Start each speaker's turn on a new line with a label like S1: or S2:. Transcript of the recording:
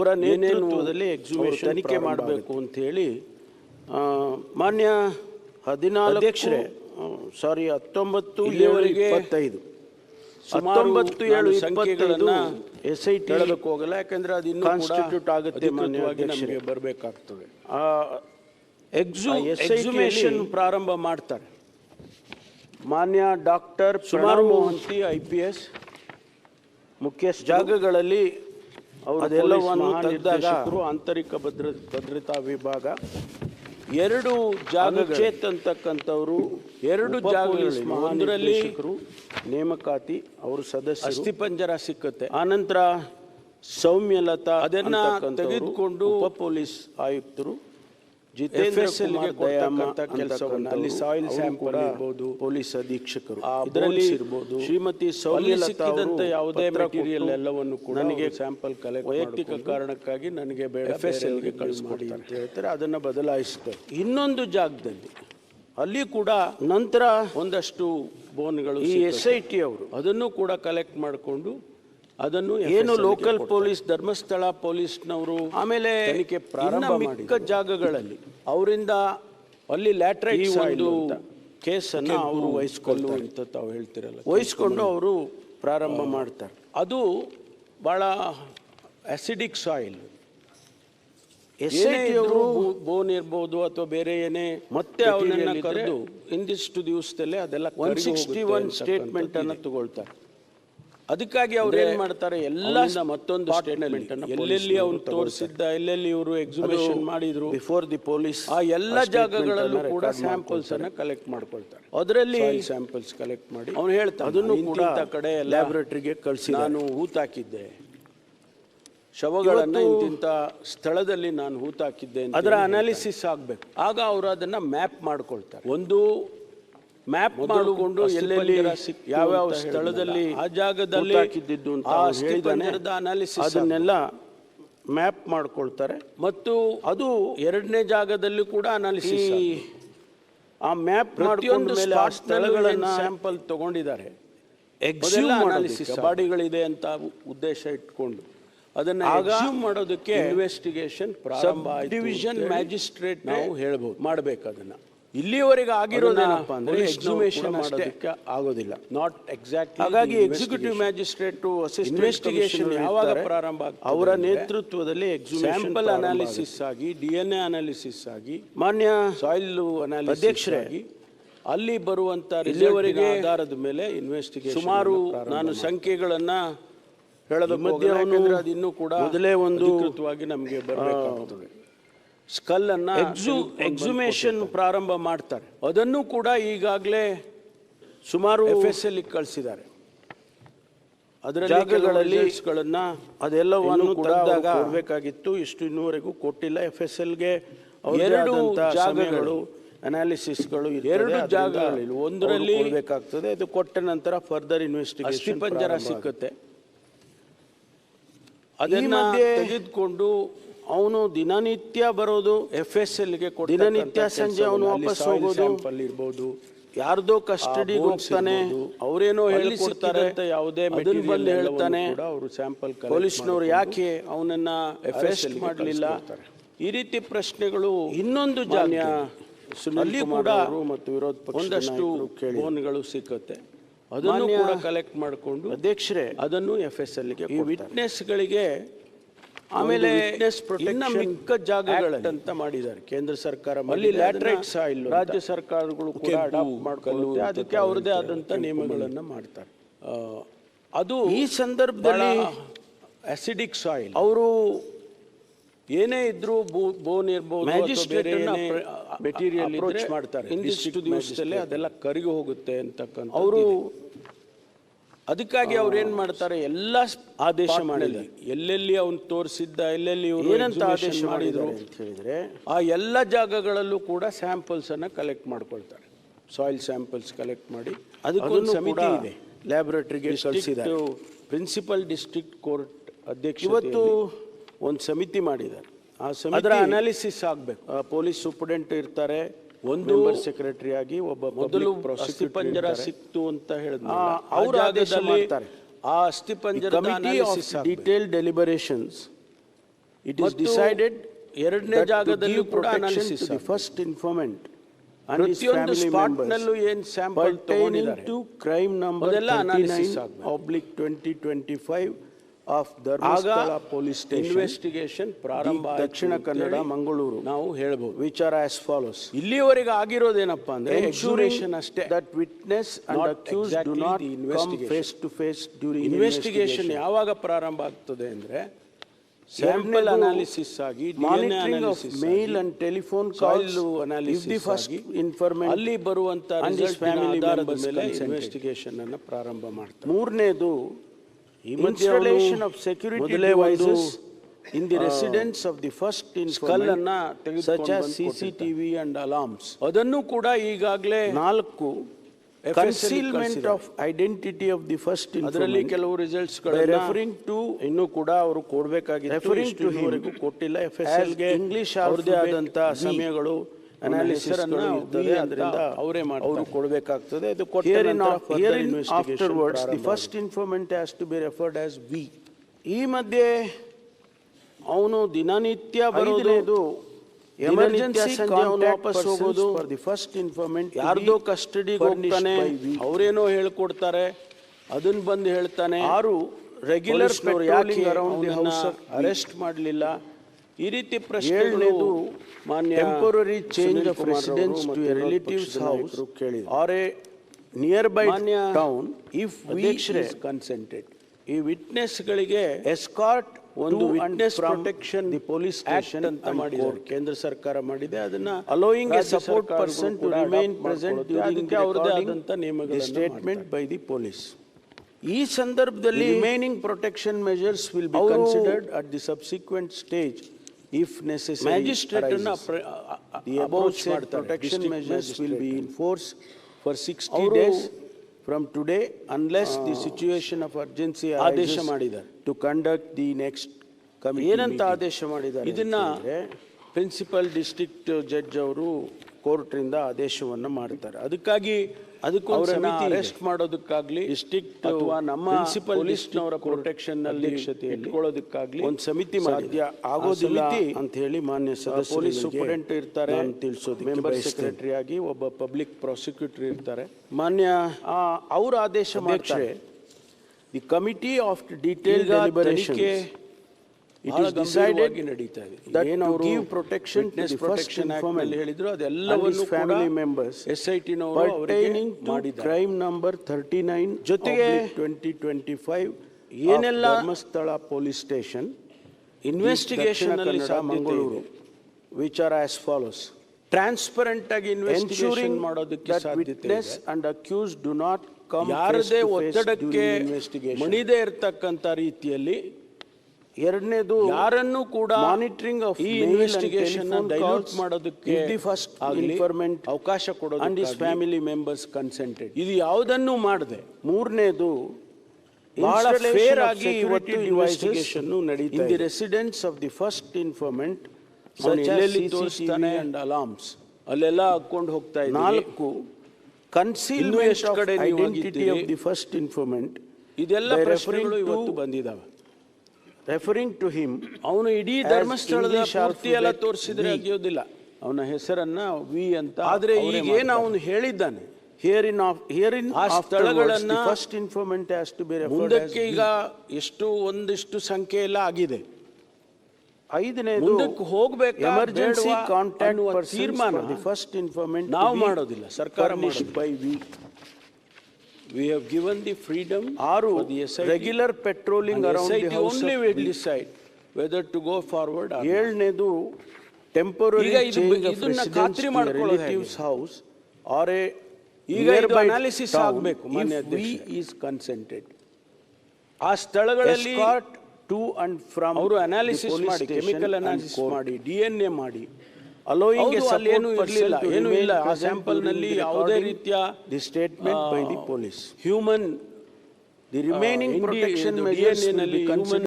S1: ಅವರ ನೇತೃತ್ವದಲ್ಲಿ ಎಕ್ಸಿಬಿಷನ್
S2: ತನಿಖೆ ಮಾಡ್ಬೇಕು
S1: ಅಂತ ಹೇಳಿ ಮಾನ್ಯ ಹದಿನಾಲ್ಕು
S2: ಅಧ್ಯಕ್ಷರೇ,
S1: ಸಾರಿ ಹತ್ತೊಂಬತ್ತು ಇಪ್ಪತ್ತೈದು. ಹತ್ತೊಂಬತ್ತು ಏಳು ಇಪ್ಪತ್ತೈದು
S2: ಸಂಖ್ಯೆಗಳನ್ನ
S1: ಎಸ್ ಐ ಟಿ
S2: ಹೇಳಬೇಕು ಹೋಗಲ್ಲ ಯಾಕಂದ್ರೆ ಅದು ಇನ್ನೂ
S1: ಕಾನ್ಸ್ಟಿಟ್ಯೂಟ್ ಆಗುತ್ತೆ ಮಾನ್ಯವಾಗಿ
S2: ನಮಗೆ. ಬರಬೇಕಾಗ್ತದೆ.
S1: ಎಕ್ಸು ಎಕ್ಸಿಬಿಷನ್ ಪ್ರಾರಂಭ ಮಾಡ್ತಾರೆ. ಮಾನ್ಯ ಡಾಕ್ಟರ್
S2: ಸುಮಾರು
S1: ಸುಮಾರು ಮೋಹಂತಿ ಐ ಪಿ ಎಸ್
S2: ಮುಖ್ಯ
S1: ಜಾಗಗಳಲ್ಲಿ ಅದೆಲ್ಲವನ್ನು ತೆಗೆದಾಗ ಆಂತರಿಕ ಭದ್ರ ಭದ್ರತಾ ವಿಭಾಗ
S2: ಎರಡು
S1: ಜಾಗ ಚೇತ್ ಅಂತಕ್ಕಂಥವ್ರು
S2: ಎರಡು
S1: ಜಾಗ
S2: ಅದರಲ್ಲಿ
S1: ಪೊಲೀಸ್
S2: ಒಂದರಲ್ಲಿ
S1: ನೇಮಕಾತಿ ಅವರು ಸದಸ್ಯರು.
S2: ಅಸ್ಥಿಪಂಜರ ಸಿಕ್ಕತ್ತೆ.
S1: ಆನಂತರ ಸೌಮ್ಯಲತಾ
S2: ಅದನ್ನ ತೆಗೆದುಕೊಂಡು
S1: ಉಪ ಪೊಲೀಸ್ ಆಯುಕ್ತರು. ಜಿತೇಂದ್ರ ಕುಮಾರ್
S2: ಕೊಡ್ತಕ್ಕಂಥ ಕೆಲಸವನ್ನ ಅಲ್ಲಿ ಸಾಯಿಲ್
S1: ಸ್ಯಾಂಪಲ್
S2: ಇರ್ಬೋದು,
S1: ಪೊಲೀಸ್ ಅಧೀಕ್ಷಕರು. ಇದರಲ್ಲಿ
S2: ಇರ್ಬೋದು,
S1: ಶ್ರೀಮತಿ ಸೌಮ್ಯಲತಾ ಅವರು
S2: ಯಾವುದೇ ಮೆಟೀರಿಯಲ್ ಎಲ್ಲವನ್ನು ಕೂಡ
S1: ನನಗೆ
S2: ಸ್ಯಾಂಪಲ್ ಕಲೆಕ್ಟ್
S1: ವೈಯಕ್ತಿಕ ಕಾರಣಕ್ಕಾಗಿ ನನಗೆ ಬೇಡ
S2: ಎಫ್ಗೆ
S1: ಬೇರೆಯವ್ರಿಗೆ ಕಳಿಸ್ಕೊಡಿ. ಅಂತ ಹೇಳ್ತಾರೆ ಅದನ್ನು ಬದಲಾಯಿಸ್ತಾರೆ ಇನ್ನೊಂದು ಜಾಗದಲ್ಲಿ ಅಲ್ಲಿ ಕೂಡ ನಂತರ
S2: ಒಂದಷ್ಟು ಬೋನ್ಗಳು
S1: ಈ ಎಸ್ ಐ ಟಿ ಅವರು
S2: ಅದನ್ನು ಕೂಡ ಕಲೆಕ್ಟ್ ಮಾಡಿಕೊಂಡು ಅದನ್ನು
S1: ಏನು ಲೋಕಲ್ ಪೊಲೀಸ್ ಧರ್ಮಸ್ಥಳ ಪೊಲೀಸ್ನವರು
S2: ಆಮೇಲೆ
S1: ತನಿಖೆ ಪ್ರಾರಂಭ
S2: ಮಿಕ್ಕ
S1: ಜಾಗಗಳಲ್ಲಿ
S2: ಅವರಿಂದ ಅಲ್ಲಿ ಲ್ಯಾಟ್ರೈಟ್
S1: ಒಂದು ಕೇಸನ್ನು ಅವರು ವಹಿಸ್ಕೊಳ್ಳು
S2: ಅಂತ ತಾವು ಹೇಳ್ತಿರಲ್ಲ
S1: ವಹಿಸ್ಕೊಂಡು ಅವರು ಪ್ರಾರಂಭ ಮಾಡ್ತಾರೆ.
S2: ಅದು ಭಾಳ ಆಸಿಡಿಕ್ ಸಾಯಿಲ್
S1: ಅವರು
S2: ಬೋನ್ ಇರ್ಬೋದು ಅಥವಾ ಬೇರೆ ಏನೇ
S1: ಮತ್ತೆ ಅವನನ್ನು ಕರೆದು
S2: ಇಂದಿಷ್ಟು ದಿವಸದಲ್ಲೇ ಅದೆಲ್ಲ
S1: ಒನ್ ಸಿಕ್ಸ್ಟಿ ಒನ್ ಸ್ಟೇಟ್ಮೆಂಟನ್ನು ತಗೊಳ್ತಾರೆ.
S2: ಅದಕ್ಕಾಗಿ ಅವ್ರು ಏನ್ ಮಾಡ್ತಾರೆ? ಎಲ್ಲ
S1: ಮತ್ತೊಂದು ಸ್ಟೇಟ್ಮೆಂಟ್
S2: ಎಲ್ಲೆಲ್ಲಿ ಅವ್ನು ತೋರಿಸಿದ್ದ ಎಲ್ಲೆಲ್ಲಿ ಇವರು ಎಕ್ಸಿಬಿಷನ್ ಮಾಡಿದ್ರು
S1: ಬಿಫೋರ್ ದಿ ಪೊಲೀಸ್
S2: ಆ ಎಲ್ಲ ಜಾಗಗಳಲ್ಲೂ ಕೂಡ ಸ್ಯಾಂಪಲ್ಸ್ ಅನ್ನ ಕಲೆಕ್ಟ್ ಮಾಡ್ಕೊಳ್ತಾರೆ.
S1: ಅದರಲ್ಲಿ
S2: ಸ್ಯಾಂಪಲ್ಸ್ ಕಲೆಕ್ಟ್ ಮಾಡಿ
S1: ಅವ್ನು ಹೇಳ್ತಾ
S2: ಅದನ್ನು ಕೂಡ
S1: ಕೂಡ ಲ್ಯಾಬೊರೇಟ್ರಿಗೆ ಕಳಿಸಿ
S2: ನಾನು ಹೂತಾಕಿದ್ದೆ. ಶವಗಳನ್ನು ಇಂತಿಂಥ ಸ್ಥಳದಲ್ಲಿ ನಾನು ಹೂತಾಕಿದ್ದೆ
S1: ಅದರ ಅನಾಲಿಸಿಸ್ ಆಗಬೇಕು.
S2: ಆಗ ಅವರು ಅದನ್ನ ಮ್ಯಾಪ್ ಮಾಡ್ಕೊಳ್ತಾರೆ.
S1: ಒಂದು ಮ್ಯಾಪ್ ಮಾಡಿಕೊಂಡು ಎಲ್ಲೆಲ್ಲಿ
S2: ಯಾವ ಯಾವ
S1: ಯಾವ್ಯಾವ ಸ್ಥಳದಲ್ಲಿ
S2: ಆ ಜಾಗದಲ್ಲಿ
S1: ಹಾಕಿದ್ದು ಅಂತ ಹೇಳಿದಾನೆ. ಅದನ್ನೆಲ್ಲ ಮ್ಯಾಪ್ ಮಾಡ್ಕೊಳ್ತಾರೆ.
S2: ಮತ್ತು
S1: ಅದು
S2: ಎರಡನೇ ಜಾಗದಲ್ಲಿ ಕೂಡ
S1: ಅನಾಲಿಸಿ
S2: ಅನಾಲಿಸಿಸ್
S1: ಆ ಮ್ಯಾಪ್
S2: ಪ್ರತಿಯೊಂದು
S1: ಪ್ರತಿಯೊಂದು ಮೇಲೆ ಆ
S2: ಸ್ಥಳಗಳನ್ನ ಸ್ಯಾಂಪಲ್ ತಗೊಂಡಿದ್ದಾರೆ?
S1: ಎಕ್ಸ್ಯೂಮ್
S2: ಅನಾಲಿಸಿಸ್ ಬಾಡಿಗಳಿದೆ ಅಂತ ಉದ್ದೇಶ ಇಟ್ಕೊಂಡು ಅದನ್ನ ಎಕ್ಸ್ಯೂಮ್ ಮಾಡೋದಕ್ಕೆ ಇನ್ವೆಸ್ಟಿಗೇಷನ್ ಪ್ರಾರಂಭ ಡಿವಿಷನ್ ಮ್ಯಾಜಿಸ್ಟ್ರೇಟ್ ನಾವು ಹೇಳ್ಬೋದು. ಮಾಡ್ಬೇಕು ಅದನ್ನ. ಇಲ್ಲಿಯವರೆಗೆ ಆಗಿರೋದೇನಪ್ಪ ಅಂದ್ರೆ ಎಕ್ಸಿಮೇಷನ್
S1: ಮಾಡೋದಕ್ಕೆ ಆಗೋದಿಲ್ಲ.
S2: ನಾಟ್ ಎಕ್ಸಾಕ್ಟ್
S1: ಹಾಗಾಗಿ ಎಕ್ಸಿಕ್ಯೂಟಿವ್ ಮ್ಯಾಜಿಸ್ಟ್ರೇಟ್
S2: ಇನ್ವೆಸ್ಟಿಗೇಷನ್ ಯಾವಾಗ ಪ್ರಾರಂಭ
S1: ಅವರ ನೇತೃತ್ವದಲ್ಲಿ
S2: ಸ್ಯಾಂಪಲ್ ಅನಾಲಿಸಿಸ್ ಆಗಿ ಡಿ ಎನ್ ಎ ಅನಾಲಿಸಿಸ್ ಆಗಿ
S1: ಮಾನ್ಯ
S2: ಸಾಯಿಲ್ ಅಧ್ಯಕ್ಷರಾಗಿ ಅಲ್ಲಿ ಬರುವಂತ
S1: ಇಲ್ಲಿಯವರೆಗೆ
S2: ಇಲ್ಲಿವರೆಗೆ ಆಧಾರದ ಮೇಲೆ ಇನ್ವೆಸ್ಟಿಗೇಷನ್
S1: ಸುಮಾರು
S2: ನಾನು ಸಂಖ್ಯೆಗಳನ್ನ ಹೇಳದ
S1: ಮಧ್ಯ
S2: ಅದು ಇನ್ನೂ ಕೂಡ
S1: ಮೊದಲೇ ಒಂದು
S2: ನಮಗೆ ಬರಬೇಕಾಗ್ತದೆ. ಸ್ಕಲ್ ಅನ್ನ
S1: ಎಕ್ಸು ಎಕ್ಸುಮೇಷನ್ ಪ್ರಾರಂಭ ಮಾಡ್ತಾರೆ.
S2: ಅದನ್ನು ಕೂಡ ಈಗಾಗಲೇ
S1: ಸುಮಾರು
S2: ಎಫ್ ಎಸ್ ಎಲ್ ಕಳಿಸಿದ್ದಾರೆ. ಅದರಲ್ಲಿ
S1: ಜಾಗಗಳಲ್ಲಿ ಅದೆಲ್ಲವನ್ನು
S2: ಕೂಡ
S1: ಕೊಡಬೇಕಾಗಿತ್ತು. ಇಷ್ಟು ಇನ್ನೂವರೆಗೂ ಕೊಟ್ಟಿಲ್ಲ. ಎಫ್ ಎಸ್ ಎಲ್ಗೆ
S2: ಎರಡು ಜಾಗಗಳು,
S1: ಅನಾಲಿಸಿಸ್ಗಳು
S2: ಎರಡು ಜಾಗಗಳಿಲ್ಲ ಒಂದರಲ್ಲಿ
S1: ಬೇಕಾಗ್ತದೆ ಅದು ಕೊಟ್ಟ ನಂತರ ಫರ್ದರ್ ಇನ್ವೆಸ್ಟಿಗೇಷನ್
S2: ಅಸ್ಥಿಪಂಜರ ಸಿಕ್ಕುತ್ತೆ. ಅದನ್ನ ತೆಗೆದುಕೊಂಡು
S1: ಅವನು ದಿನನಿತ್ಯ ಬರೋದು
S2: ಎಫ್ ಎಸ್ ಎಲ್ಗೆ
S1: ದಿನನಿತ್ಯ ಸಂಜೆ ಅವನು ವಾಪಸ್ ಹೋಗೋದು.
S2: ಇರ್ಬೋದು.
S1: ಯಾರ್ದೋ ಕಸ್ಟಡಿ ಹೋಗ್ತಾನೆ.
S2: ಅವರೇನೋ ಹೇಳಿಕೊಡ್ತಾರೆ.
S1: ಸಿಕ್ಕಿದಂಥ ಯಾವುದೇ
S2: ಬಂದು ಹೇಳ್ತಾನೆ. ಅವರು ಸ್ಯಾಂಪಲ್
S1: ಪೊಲೀಸ್ನವರು ಯಾಕೆ ಅವನನ್ನ
S2: ಎಫ್
S1: ಎಸ್
S2: ಮಾಡಲಿಲ್ಲ? ಈ ರೀತಿ ಪ್ರಶ್ನೆಗಳು
S1: ಇನ್ನೊಂದು
S2: ಜಾನ್ಯ
S1: ಅಲ್ಲಿ ಕೂಡ
S2: ಅವರು
S1: ಮತ್ತು ವಿರೋಧ
S2: ಒಂದಷ್ಟು ಫೋನ್ಗಳು ಸಿಕ್ಕತ್ತೆ. ಅದನ್ನು ಕೂಡ ಕಲೆಕ್ಟ್ ಮಾಡಿಕೊಂಡು
S1: ಅಧ್ಯಕ್ಷರೇ
S2: ಅದನ್ನು ಎಫ್ ಎಸ್ ಎಲ್ಗೆ
S1: ಈ
S2: ವಿಟ್ನೆಸ್ಗಳಿಗೆ
S1: ಆಮೇಲೆ ಮಿಕ್ಕ ಜಾಗಗಳಲ್ಲಿ
S2: ಅಂತ ಮಾಡಿದ್ದಾರೆ. ಕೇಂದ್ರ ಸರ್ಕಾರ
S1: ಅಲ್ಲಿ. ಲ್ಯಾಟ್ರೈಟ್ ಸಾಯಿಲ್
S2: ರಾಜ್ಯ ಸರ್ಕಾರಗಳು ಕೂಡ ಅಡಾಪ್ಟ್ ಮಾಡ್ಕೊಳ್ಳುತ್ತೆ ಅದಕ್ಕೆ ಅವರದೇ
S1: ಆದಂಥ
S2: ನಿಯಮಗಳನ್ನ ಮಾಡ್ತಾರೆ. ಅದು
S1: ಈ ಸಂದರ್ಭದಲ್ಲಿ
S2: ಅಸಿಡಿಕ್ ಸಾಯಿಲ್
S1: ಅವರು
S2: ಏನೇ ಇದ್ರೂ ಬೋನ್ ಇರ್ಬೋದು ಮೆಟೀರಿಯಲ್
S1: ಮಾಡ್ತಾರೆ.
S2: ಅದೆಲ್ಲ ಕರಗಿ ಹೋಗುತ್ತೆ ಅಂತಕ್ಕಂಥ
S1: ಅವರು
S2: ಅದಕ್ಕಾಗಿ ಅವ್ರು ಏನ್ ಮಾಡ್ತಾರೆ? ಎಲ್ಲ
S1: ಆದೇಶ ಮಾಡಿದ್ದಾರೆ.
S2: ಎಲ್ಲೆಲ್ಲಿ ಅವ್ನು ತೋರಿಸಿದ್ದ ಎಲ್ಲೆಲ್ಲಿ
S1: ಏನಂತ ಆದೇಶ ಮಾಡಿದ್ರು ಅಂತ ಹೇಳಿದ್ರೆ
S2: ಆ ಎಲ್ಲ ಜಾಗಗಳಲ್ಲೂ ಕೂಡ ಸ್ಯಾಂಪಲ್ಸ್ ಅನ್ನ ಕಲೆಕ್ಟ್ ಮಾಡ್ಕೊಳ್ತಾರೆ. ಸಾಯಿಲ್ ಸ್ಯಾಂಪಲ್ಸ್ ಕಲೆಕ್ಟ್ ಮಾಡಿ ಅದಕ್ಕೊಂದು ಸಮಿತಿ ಇದೆ.
S1: ಲ್ಯಾಬೊರೇಟರಿಗೆ ಕಳಿಸಿದ್ದಾರೆ.
S2: ಪ್ರಿನ್ಸಿಪಲ್ ಡಿಸ್ಟ್ರಿಕ್ಟ್ ಕೋರ್ಟ್ ಅಧ್ಯಕ್ಷ
S1: ಇವತ್ತು ಒಂದು ಸಮಿತಿ ಮಾಡಿದ್ದಾರೆ. ಆ ಸಮಿತಿ
S2: ಅನಾಲಿಸಿಸ್ ಆಗ್ಬೇಕು.
S1: ಪೊಲೀಸ್ ಸೂಪರಿಂಟೆಂಟ್ ಇರ್ತಾರೆ
S2: ಒಂದು
S1: ಸೆಕ್ರೆಟರಿ ಆಗಿ ಒಬ್ಬ
S2: ಮೊದಲು ಅಸ್ಥಿಪಂಜರ ಸಿಕ್ತು ಅಂತ ಹೇಳಿದ್ನಲ್ಲ,
S1: ಅವರ ಆದೇಶ ಮಾಡ್ತಾರೆ.
S2: ಆ
S1: ಅಸ್ಥಿಪಂಜರ
S2: analysis
S1: detail deliberations it
S2: is
S1: decided
S2: ಎರಡನೇ ಜಾಗದಲ್ಲಿ ಕೂಡ
S1: ಅನಾಲಿಸಿಸ್ ಫಸ್ಟ್ ಇನ್ಫಾರ್ಮೆಂಟ್
S2: ಪ್ರತಿಯೊಂದು ಸ್ಪಾಟ್ನಲ್ಲೂ ಏನು ಸ್ಯಾಂಪಲ್
S1: pertaining
S2: ತಗೊಂಡಿದ್ದಾರೆ?
S1: to crime number
S2: ಅದೆಲ್ಲ analysis
S1: 39
S2: ಆಗ್ಬೇಕು. Of
S1: Dharmasthala police station
S2: investigation ಪ್ರಾರಂಭ
S1: ದಕ್ಷಿಣ ಕನ್ನಡ ಮಂಗಳೂರು.
S2: ನಾವು
S1: ಹೇಳಬಹುದು ವಿಚಾರ ಆಸ್ ಫಾಲೋಸ್
S2: ಇಲ್ಲಿವರೆಗೆ ಆಗಿರೋದೇನಪ್ಪ ಅಂದ್ರೆ ಇನ್ಶೂರೇಷನ್ ಅಷ್ಟೇ.
S1: That
S2: witness
S1: and
S2: accused
S1: do
S2: not
S1: face to face during
S2: investigation ಯಾವಾಗ ಪ್ರಾರಂಭ ಆಗ್ತದೆ ಅಂದ್ರೆ ಸ್ಯಾಂಪಲ್ ಅನಾಲಿಸಿಸ್ ಆಗಿ
S1: monitoring of mail
S2: and
S1: telephone call
S2: analysis
S1: if
S2: the
S1: first information
S2: ಅಲ್ಲಿ ಬರುವಂತ
S1: ರಿಸಲ್ಟ್
S2: ಫ್ಯಾಮಿಲಿ
S1: ಮೆಂಬರ್ಸ್
S2: ಮೇಲೆ ಇನ್ವೆಸ್ಟಿಗೇಷನ್ ಅನ್ನು ಪ್ರಾರಂಭ ಮಾಡ್ತಾರೆ.
S1: ಮೂರನೇದು installation of
S2: security devices
S1: in the residence of the first in
S2: skull ಅನ್ನ
S1: C
S2: C
S1: T V and alarms
S2: ಅದನ್ನು ಕೂಡ ಈಗಾಗಲೇ
S1: ನಾಲ್ಕು
S2: concealment
S1: of identity of the first
S2: ಅದರಲ್ಲಿ ಕೆಲವು ರಿಸಲ್ಟ್ಸ್
S1: ರೆಫರಿಂಗ್ ಟು
S2: ಇನ್ನು ಕೂಡ ಅವರು
S1: ಕೊಡಬೇಕಾಗಿದೆ ರೆಫರಿಂಗ್ ಟು
S2: ಇವರಿಗೂ ಕೊಟ್ಟಿಲ್ಲ. ಎಫ್ ಎಸ್ ಎಲ್
S1: ಇಂಗ್ಲಿಷ್
S2: ಅವ್ರದೇ ಆದಂತಹ ಸಮಯಗಳು
S1: ಅನಾಲಿಸಿಸ್ ಅದರಿಂದ
S2: ಅವರೇ
S1: ಅವರು ಕೊಡಬೇಕಾಗ್ತದೆ. ಅದು ಕೊಟ್ಟ
S2: Herein
S1: ನಂತರ
S2: of-
S1: further
S2: to
S1: be
S2: afterwards,
S1: as V. ಈ ಮಧ್ಯೆ ಅವನು ದಿನನಿತ್ಯ ಬರೋದು ಎಮರ್ಜೆನ್ಸಿ ವಾಪಸ್ ಹೋಗೋದು ಫಾರ್ ದಿ ಫಸ್ಟ್ ಇನ್ಫಾರ್ಮೆಂಟ್ ಯಾರ್ದೋ ಕಸ್ಟಡಿಗೆ ಹೋಗ್ತಾನೆ
S2: ಅವರೇನೋ ಹೇಳ್ಕೊಡ್ತಾರೆ ಅದನ್ನ ಬಂದು ಹೇಳ್ತಾನೆ.
S1: ಆರು ರೆಗ್ಯುಲರ್
S2: ಯಾಕೆ
S1: ಅರೌಂಡ್ ದಿ ಹೌಸ್
S2: ಅರೆಸ್ಟ್ ಮಾಡಲಿಲ್ಲ? ಈ ರೀತಿ ಪ್ರಶ್ನೆಗಳು ಮಾನ್ಯ
S1: temporary change of residence to a relatives house or a nearby town if we
S2: ಅಧ್ಯಕ್ಷರೇ ಕನ್ಸೆಂಟೆಡ್ ಈ ವಿಟ್ನೆಸ್ಗಳಿಗೆ
S1: ಎಸ್ಕಾರ್ಟ್
S2: ಒಂದು witness
S1: protection the police station
S2: ಅಂತ ಮಾಡಿದ್ದಾರೆ. ಕೇಂದ್ರ ಸರ್ಕಾರ ಮಾಡಿದೆ. ಅದನ್ನ
S1: allowing
S2: a
S1: support
S2: person
S1: to
S2: remain
S1: present
S2: during
S1: the
S2: ಆದಂತ
S1: the
S2: ನಿಯಮಗಳನ್ನು
S1: ಸ್ಟೇಟ್ಮೆಂಟ್
S2: ಬೈ
S1: by the ಈ ಸಂದರ್ಭದಲ್ಲಿ remaining protection measures will be considered at the subsequent stage if
S2: necessary magistrate arises.
S1: The above said protection measures will be in force for 60
S2: ಅವರು
S1: days from today unless the situation of urgency
S2: ಆದೇಶ
S1: arises
S2: ಮಾಡಿದ್ದಾರೆ.
S1: to conduct the next committee
S2: ಏನಂತ. ಆದೇಶ ಮಾಡಿದ್ದಾರೆ
S1: ಇದನ್ನ
S2: principal district judge ಅವರು
S1: ಕೋರ್ಟ್ರಿಂದ ಆದೇಶವನ್ನು ಮಾಡ್ತಾರೆ.
S2: ಅದಕ್ಕಾಗಿ
S1: ಅದಕ್ಕೂ
S2: ಅವರನ್ನ
S1: ಸಮಿತಿ
S2: ಅರೆಸ್ಟ್ ಮಾಡೋದಕ್ಕಾಗ್ಲಿ
S1: ಸ್ಟಿಕ್ಟ್
S2: ಅಥವಾ ನಮ್ಮ ಪೊಲೀಸ್ನವರ
S1: ಪ್ರೊಟೆಕ್ಷನ್ನಲ್ಲಿ
S2: ಇಟ್ಕೊಳ್ಳೋದಕ್ಕಾಗ್ಲಿ
S1: ಒಂದು ಸಮಿತಿ
S2: ಸಾಧ್ಯ
S1: ಆಗೋದಿಲ್ಲ ಅಂತ ಹೇಳಿ ಮಾನ್ಯ ಸದಸ್ಯರಿಗೆ
S2: ಪೊಲೀಸ್ ಸೂಪರಿಂಟೆಂಟ್ ಇರ್ತಾರೆ
S1: ತಿಳಿಸೋದು
S2: ಮೆಂಬರ್. ಸೆಕ್ರೆಟರಿ ಆಗಿ ಒಬ್ಬ ಪಬ್ಲಿಕ್ ಪ್ರಾಸಿಕ್ಯೂಟರ್ ಇರ್ತಾರೆ.
S1: ಮಾನ್ಯ ಅವ್ರ ಆದೇಶ ಮಾಡ್ತಾರೆ. The committee of detail deliberation
S2: ತನಿಖೆ
S1: ಇಟ್ ಇಸ್ ಡಿಸೈಡೆಡ್
S2: ಏನು ಇದೆ
S1: give protection
S2: to the
S1: first
S2: informal ಹೇಳಿದ್ರು ಅದೆಲ್ಲವನ್ನು
S1: family members
S2: S I T ನವರು
S1: ಟ್ರೈನಿಂಗ್ ಮಾಡಿ
S2: ಕ್ರೈಮ್
S1: ನಂಬರ್ ಥರ್ಟಿ ನೈನ್
S2: ಜೊತೆಗೆ
S1: ಟ್ವೆಂಟಿ ಟ್ವೆಂಟಿ ಫೈವ್
S2: ಏನೆಲ್ಲ
S1: ಧರ್ಮಸ್ಥಳ ಪೊಲೀಸ್ ಸ್ಟೇಷನ್
S2: ಇನ್ವೆಸ್ಟಿಗೇಷನ್ ಅಲ್ಲಿ ಸಹ
S1: Mangaluru which are as follows
S2: transparent ಆಗಿ ಇನ್ವೆಸ್ಟಿಗೇಷನ್ ಮಾಡೋದಕ್ಕೆ
S1: witness and accused do not come
S2: ಯಾರದೇ ಒತ್ತಡಕ್ಕೆ
S1: ಇನ್ವೆಸ್ಟಿಗೇಷನ್
S2: ಮಣಿದೇ ಇರತಕ್ಕಂಥ ರೀತಿಯಲ್ಲಿ
S1: ಎರಡನೇದು
S2: ಯಾರನ್ನು ಕೂಡ
S1: ಮಾನಿಟರಿಂಗ್ ಆಫ್
S2: ಈ ಇನ್ವೆಸ್ಟಿಗೇಷನ್ ಡೈಲ್ಯೂಟ್ ಮಾಡೋದಕ್ಕೆ
S1: ದಿ ಫಸ್ಟ್
S2: ಆಗ್ಲಿ,
S1: ಅವಕಾಶ
S2: ಅವಕಾಶ
S1: ಅಂಡ್
S2: ಕೊಡೋದು
S1: ಇಸ್ ಫ್ಯಾಮಿಲಿ ಮೆಂಬರ್ಸ್
S2: ಕನ್ಸೆಂಟೆಡ್ ಇದು ಯಾವುದನ್ನು ಮಾಡದೆ?
S1: ಮೂರನೇದು
S2: ಬಹಳ
S1: ಫೇರ್
S2: ಆಗಿ ಇವತ್ತು ಇನ್ವೆಸ್ಟಿಗೇಷನ್ ನಡೀತಾ
S1: the
S2: residence
S1: of the
S2: first
S1: CCTV
S2: ತೋರಿಸ್ತಾನೆ
S1: and
S2: ಅಲಾರ್ಮ್ಸ್ ಅಲ್ಲೆಲ್ಲ ಹಾಕೊಂಡು ಹೋಗ್ತಾ ಇದೆ
S1: ನಾಲ್ಕು ಕನ್ಸೀಲ್
S2: ಕಡೆ identity
S1: of the
S2: first
S1: the
S2: ಇದೆಲ್ಲ
S1: ರೆಫರಿಂಗ್
S2: ಪ್ರಶ್ನೆಗಳು ಇವತ್ತು
S1: ಬಂದಿದಾವೆ.
S2: ಬಂದಿದ್ದಾವೆ
S1: referring ಟು ಹಿಮ್
S2: ಅವನು ಇಡೀ ಧರ್ಮಸ್ಥಳದ ಪೂರ್ತಿ ಎಲ್ಲ ತೋರಿಸಿದ್ರೆ. ಅಗಿಯೋದಿಲ್ಲ ಅವನ ಹೆಸರನ್ನ ವಿ ಅಂತ
S1: ಆದ್ರೆ ಈಗ ಏನು. ಅವನು ಹೇಳಿದ್ದಾನೆ ಆಫ್ ಹೇರ್ ಇನ್
S2: ಆ ಸ್ಥಳಗಳನ್ನ
S1: ಫಸ್ಟ್ first ಅಷ್ಟು ಬೇರೆ
S2: ಮುಂದಕ್ಕೆ. ಈಗ ಎಷ್ಟು ಒಂದಿಷ್ಟು ಸಂಖ್ಯೆ ಎಲ್ಲ ಆಗಿದೆ
S1: ಐದನೇ
S2: ಮುಂದಕ್ಕೆ ಹೋಗ್ಬೇಕು
S1: ಎಮರ್ಜೆನ್ಸಿ ಕಾಂಟ್ಯಾಕ್ಟ್
S2: ತೀರ್ಮಾನ
S1: ಫಸ್ಟ್ ಇನ್ಫಾರ್ಮೆಂಟ್
S2: ನಾವು ಮಾಡೋದಿಲ್ಲ, ಸರ್ಕಾರ.
S1: By we
S2: we have given the freedom
S1: ಆರು regular patrolling around the house
S2: only decide decide whether to forward forward
S1: ಏಳನೇದು temporary change of
S2: ಖಾತ್ರಿ
S1: ರಿಲೇಟಿವ್ಸ್ ಹೌಸ್ ಆರ್ ಎ
S2: ಈಗ ಇದು ಅನಾಲಿಸಿಸ್ ಆಗಬೇಕು ಮಾನ್ಯ
S1: ವಿ
S2: ಈಸ್ ಕನ್ಸೆಂಟೆಡ್ ಆ ಸ್ಥಳಗಳಲ್ಲಿ
S1: ಟು ಅಂಡ್ ಫ್ರಮ್
S2: ಅವರು analysis ಮಾಡಿ ಕೆಮಿಕಲ್ ಅನಾಲಿಸಿಸ್ ಮಾಡಿ ಡಿ ಎನ್ ಎ ಮಾಡಿ.
S1: ಅಲೋಯಿಂಗ್
S2: ಏನು ಇರಲಿಲ್ಲ ಏನು ಇಲ್ಲ. ಆ
S1: ಸ್ಯಾಂಪಲ್ನಲ್ಲಿ
S2: ಯಾವುದೇ ರೀತಿಯ
S1: the statement by
S2: the
S1: police
S2: human
S1: the
S2: remaining
S1: protection
S2: ಮೆಜರ್ಸ್ನಲ್ಲಿ
S1: concern